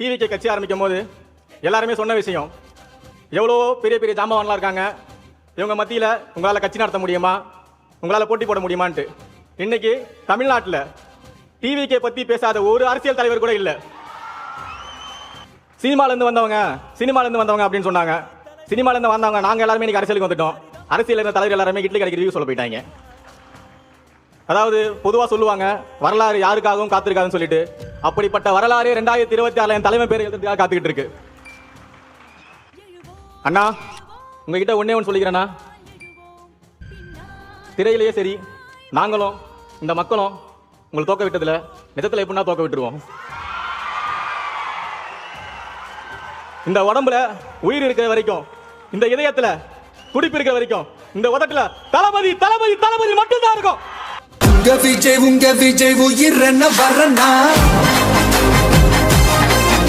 TVK கட்சி ஆரம்பிக்கும் போது எல்லாருமே சொன்ன விஷயம். எவ்வளோ பெரிய பெரிய ஜாமான்லாம் இருக்காங்க. இவங்க மத்தியில் உங்களால் கட்சி நடத்த முடியுமா? உங்களால் போட்டி போட முடியுமான்ட்டு. இன்னைக்கு தமிழ்நாட்டில் டிவிக்கே பற்றி பேசாத ஒரு அரசியல் தலைவர் கூட இல்லை. சினிமாலேருந்து வந்தவங்க சினிமாலேருந்து வந்தவங்க அப்படின்னு சொன்னாங்க. சினிமாலேருந்து வந்தவங்க நாங்கள் எல்லாருமே இன்னைக்கு அரசியலுக்கு வந்துட்டோம். அரசியல் இருந்த தலைவர் எல்லாருமே இட்லி கடைக்கு ரிவ்யூ சொல்ல போயிட்டாங்க. அதாவது பொதுவாக சொல்லுவாங்க வரலாறு யாருக்காகவும் காத்திருக்காதுன்னு சொல்லிட்டு. அப்படிப்பட்ட வரலாறு ரெண்டாயிரத்தி இருபத்தி ஆறுல என் தலைமை பேர் எழுதுறதுக்காக காத்துக்கிட்டு இருக்கு அண்ணா உங்ககிட்ட ஒன்றே ஒன்று சொல்லிக்கிறேண்ணா. திரையிலேயே சரி நாங்களும் இந்த மக்களும் உங்களை தோக்க விட்டதில் நிஜத்தில் எப்படின்னா தோக்க விட்டுருவோம். இந்த உடம்புல உயிர் இருக்கிற வரைக்கும் இந்த இதயத்துல துடிப்பு இருக்கிற வரைக்கும் இந்த உதட்டுல தளபதி தளபதி தளபதி மட்டும்தான் இருக்கும். உங்க விஜய் உங்க விஜய் உயிர் என்ன வரனா